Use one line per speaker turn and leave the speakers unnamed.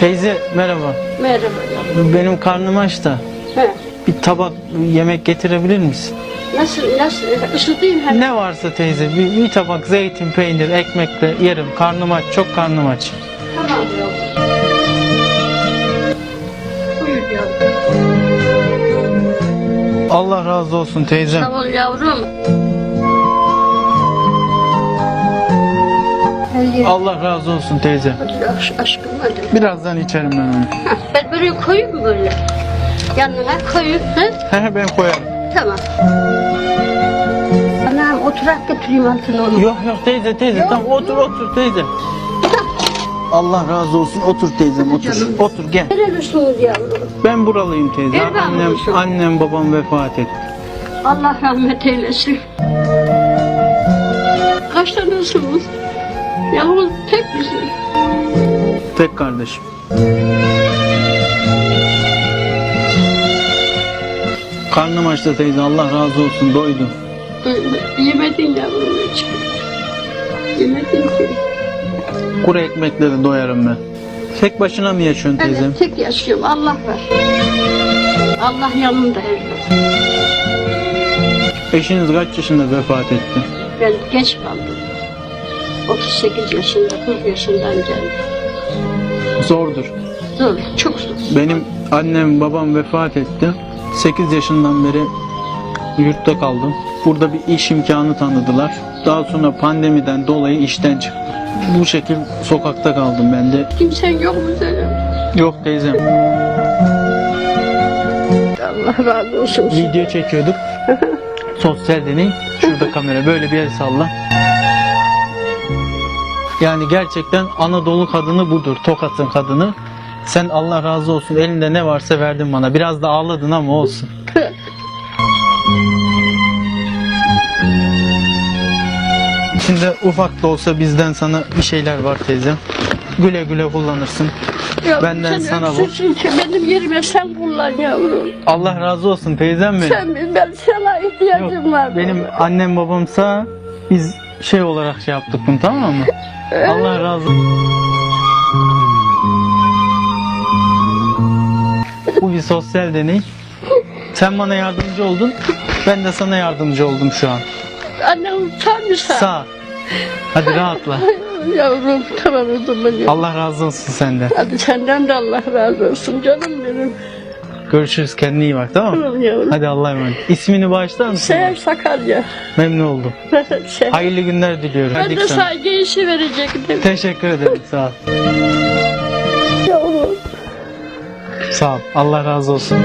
Teyze merhaba.
Merhaba.
Benim karnım aç da
He.
bir tabak yemek getirebilir misin?
Nasıl, nasıl? Isıtayım hemen.
Ne varsa teyze bir, bir tabak zeytin, peynir, ekmekle yerim. Karnım aç, çok karnım aç.
Tamam yavrum. Buyur yavrum.
Allah razı olsun teyzem.
Sağ ol yavrum.
Allah razı olsun teyze.
Aş- aşkım hadi.
Birazdan içerim ben onu.
Ben böyle koyayım mı böyle? Yanına koyayım. He?
He ben koyarım.
Tamam. Anam oturak götüreyim altına onu.
Yok yok teyze teyze tamam otur otur teyze. Allah razı olsun otur teyzem otur.
Canım.
Otur gel.
Nerelisiniz yavrum?
Ben buralıyım teyze.
Nereden
Annem,
bulmuşsun?
annem babam vefat etti.
Allah rahmet eylesin. Kaç tanesiniz? Yalnız tek misin?
Tek kardeşim. Karnım açtı teyze Allah razı olsun doydum.
Yemedin yavrum hiç. Yemedin ki.
Kuru ekmekleri doyarım ben. Tek başına mı yaşıyorsun teyzem?
Evet tek yaşıyorum Allah var. Allah yanımda her zaman.
Eşiniz kaç yaşında vefat etti?
Ben geç kaldım. 38 yaşında, 40 yaşından geldim.
Zordur.
Zor, çok zor.
Benim annem babam vefat etti. 8 yaşından beri yurtta kaldım. Burada bir iş imkanı tanıdılar. Daha sonra pandemiden dolayı işten çıktım. Bu şekil sokakta kaldım ben de.
Kimsen yok mu senin?
Yok teyzem.
Allah razı olsun.
Video çekiyorduk. Sosyal deney. Şurada kamera böyle bir el salla. Yani gerçekten Anadolu kadını budur. Tokat'ın kadını. Sen Allah razı olsun elinde ne varsa verdin bana. Biraz da ağladın ama olsun. İçinde ufak da olsa bizden sana bir şeyler var teyzem. Güle güle kullanırsın.
Yavrum,
Benden
sen
sana bu.
ki benim yerime sen kullan yavrum.
Allah razı olsun teyzem benim.
Sen ben sana ihtiyacım
Yok,
var.
benim annem babamsa biz şey olarak şey yaptık bunu tamam mı? Allah razı Bu bir sosyal deney. Sen bana yardımcı oldun. Ben de sana yardımcı oldum şu an.
Mi sen?
Sağ. Hadi rahatla.
Yavrum tamam o zaman.
Allah razı olsun senden.
Hadi senden de Allah razı olsun canım benim.
Görüşürüz. Kendine iyi bak tamam mı?
Tamam yavrum.
Hadi Allah'a emanet. İsmini bağışlar mısın?
Seher Sakarya.
Memnun oldum.
Şey,
Hayırlı günler diliyorum.
ben
Hadi
de
sana.
saygı işi verecektim.
Teşekkür ederim. Sağ ol.
Yavrum.
Sağ ol. Allah razı olsun.